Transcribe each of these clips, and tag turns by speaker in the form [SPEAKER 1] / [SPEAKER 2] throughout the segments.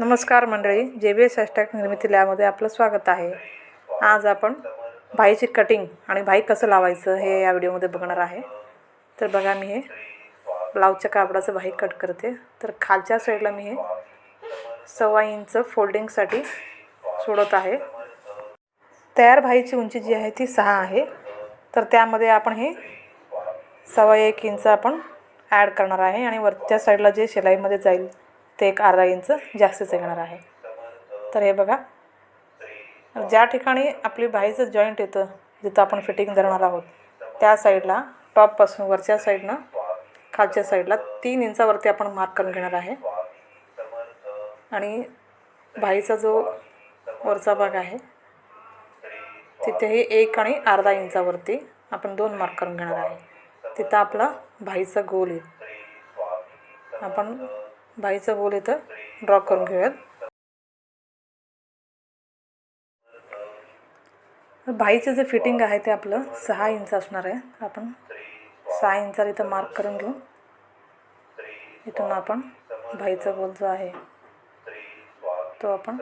[SPEAKER 1] नमस्कार मंडळी जे बी एस हॅशटॅग निर्मिती लॅबमध्ये आपलं स्वागत आहे. आज आपण भाईची कटिंग आणि भाई कसं लावायचं हे या व्हिडिओमध्ये बघणार आहे. तर बघा मी हे ब्लाऊजच्या कापडाचं भाई कट करते. तर खालच्या साईडला मी हे सव्वा इंच फोल्डिंगसाठी सोडत आहे. तयार भाईची उंची जी आहे ती सहा आहे. तर त्यामध्ये आपण हे सव्वा एक इंच आपण ॲड करणार आहे आणि वरच्या साईडला जे शिलाईमध्ये जाईल ते एक अर्धा इंच जास्तीचं येणार आहे. तर हे बघा. ज्या ठिकाणी आपली बाईचं जॉईंट येतं जिथं आपण फिटिंग धरणार आहोत त्या साईडला टॉपपासून वरच्या साईडनं खालच्या साईडला तीन इंचावरती आपण मार्क करून घेणार आहे. आणि भाईचा जो वरचा भाग आहे तिथेही एक आणि अर्धा इंचावरती आपण दोन मार्क करून घेणार आहे. तिथं आपला भाईचा गोल येईल. आपण भाईचा बोल इथं. ड्रॉ करून घेऊयात. भाईचं जे फिटिंग आहे ते आपलं सहा इंच असणार आहे. आपण सहा इंचाला इथं मार्क करून घेऊ. इथून आपण भाईचा गोल जो आहे तो आपण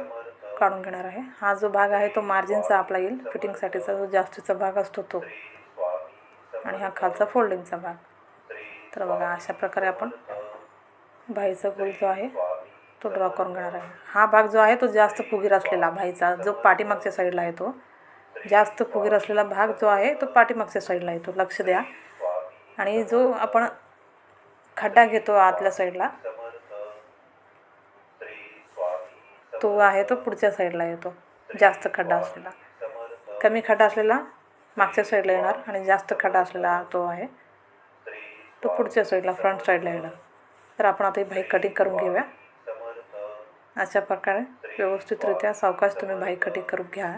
[SPEAKER 1] काढून घेणार आहे. हा जो भाग आहे तो मार्जिनचा आपला येईल. फिटिंगसाठीचा जो जास्तीचा भाग असतो तो. आणि हा खालचा फोल्डिंगचा भाग. तर बघा अशा प्रकारे आपण भाईचा गोल जो आहे तो ड्रॉ करून घेणार आहे. हा भाग जो आहे तो जास्त फुगीर असलेला भाईचा जो पाठीमागच्या साईडला आहे तो. जास्त फुगीर असलेला भाग जो आहे तो पाठीमागच्या साईडला येतो लक्ष द्या. आणि जो आपण खड्डा घेतो आतल्या साईडला तो आहे तो पुढच्या साईडला येतो. जास्त खड्डा असलेला. कमी खड्डा असलेला मागच्या साईडला येणार आणि जास्त खड्डा असलेला तो आहे तो पुढच्या साईडला फ्रंट साईडला येणार. तर आपण आता ही बाईक कटिंग करून घेऊया. अशा प्रकारे व्यवस्थितरित्या सावकाश तुम्ही बाईक कटिंग करून घ्या.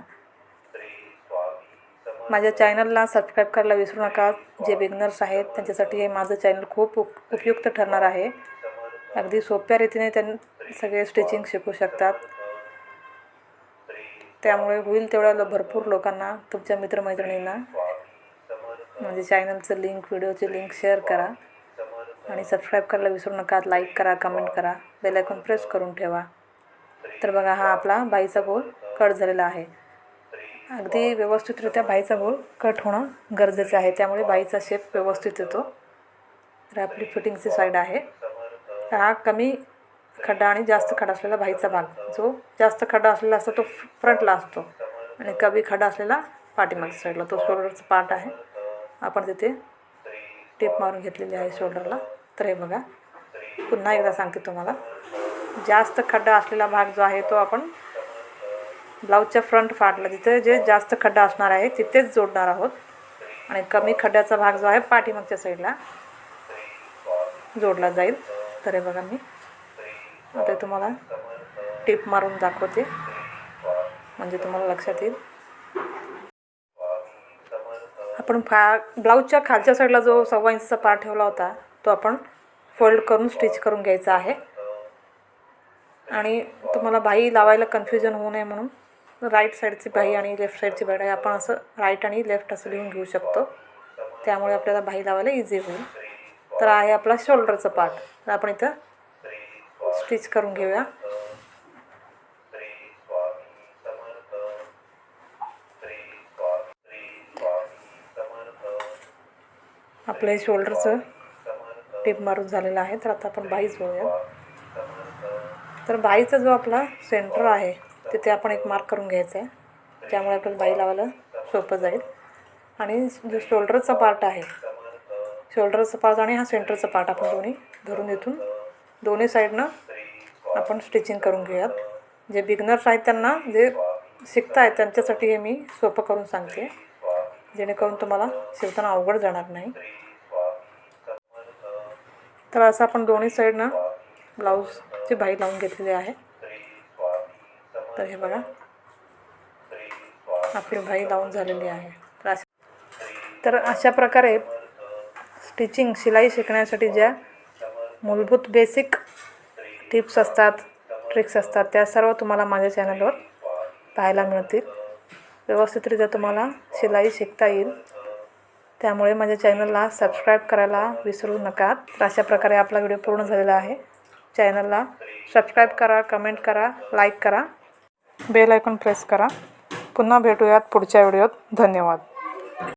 [SPEAKER 1] माझ्या चॅनलला सबस्क्राईब करायला विसरू नका. जे बिगनर्स आहेत त्यांच्यासाठी हे माझं चॅनल खूप उप उपयुक्त ठरणार आहे. अगदी सोप्या रीतीने त्यांनी सगळे स्टिचिंग शिकू शकतात. त्यामुळे होईल तेवढ्या लो- भरपूर लोकांना तुमच्या मित्रमैत्रिणींना. म्हणजे चॅनलचं लिंक व्हिडिओची लिंक शेअर करा. आणि सबस्क्राईब करायला विसरू नका लाईक करा कमेंट करा बेल आयकॉन प्रेस करून ठेवा. तर बघा हा आपला बाईचा गोल कट झालेला आहे. अगदी व्यवस्थितरित्या बाईचा गोल कट होणं गरजेचं आहे. त्यामुळे बाईचा शेप व्यवस्थित येतो. तर आपली फिटिंगची साईड आहे. तर हा कमी खड्डा आणि जास्त खड्डा असलेला बाईचा भाग जो जास्त खड्डा असलेला असतो तो फ्रंटला असतो. आणि कमी खड्डा असलेला पाठीमागच्या साईडला तो शोल्डरचा पार्ट आहे. आपण तिथे टेप मारून घेतलेली आहे शोल्डरला तर हे बघा. पुन्हा एकदा सांगते तुम्हाला. जास्त खड्डा असलेला भाग जो आहे तो आपण ब्लाऊजच्या फ्रंट फाटला तिथे जे जास्त खड्डा असणार आहे तिथेच जोडणार आहोत. आणि कमी खड्ड्याचा भाग जो आहे पाठीमागच्या साईडला जोडला जाईल. तर हे बघा मी. आता तुम्हाला टिप मारून दाखवते. म्हणजे तुम्हाला लक्षात येईल. आपण फा ब्लाऊजच्या खालच्या साईडला जो सव्वा इंचचा पार्ट ठेवला होता तो आपण फोल्ड करून स्टिच करून घ्यायचा आहे. आणि तुम्हाला बाई लावायला कन्फ्युजन होऊ नये म्हणून राईट साईडची बाई आणि लेफ्ट साईडची बाई आपण असं राईट आणि लेफ्ट असं लिहून घेऊ शकतो. त्यामुळे आपल्याला बाई लावायला इझी होईल. तर आहे आपला शोल्डरचं पार्ट तर आपण इथं स्टिच करून घेऊया. आपलं हे शोल्डरचं टेप मारून झालेला आहे. तर आता आपण बाई जोडूया तर बाईचा जो आपला सेंटर आहे तिथे आपण एक मार्क करून घ्यायचा आहे. त्यामुळे आपल्याला बाई लावायला सोपं जाईल. आणि जो शोल्डरचा पार्ट आहे शोल्डरचा पार्ट आणि हा सेंटरचा पार्ट आपण दोन्ही धरून इथून दोन्ही साईडनं आपण स्टिचिंग करून घेऊयात. जे बिगनर्स आहेत त्यांना जे शिकताय त्यांच्यासाठी हे मी सोपं करून सांगते. जेणेकरून तुम्हाला शिवताना अवघड जाणार नाही. तर असं आपण दोन्ही साईडनं ब्लाऊजची बाई लावून घेतलेली आहे. तर हे बघा. आपली बाई लावून झालेली आहे. तर अशा तर अशा प्रकारे स्टिचिंग शिलाई शिकण्यासाठी ज्या मूलभूत बेसिक टिप्स असतात ट्रिक्स असतात त्या सर्व तुम्हाला माझ्या चॅनलवर पाहायला मिळतील. व्यवस्थितरित्या तुम्हाला शिलाई शिकता येईल. त्यामुळे माझ्या चॅनलला सबस्क्राईब करायला विसरू नका. तर अशा प्रकारे आपला व्हिडिओ पूर्ण झालेला आहे. चॅनलला सबस्क्राईब करा कमेंट करा लाईक करा. बेल आयकॉन प्रेस करा. पुन्हा भेटूयात पुढच्या व्हिडिओत. धन्यवाद.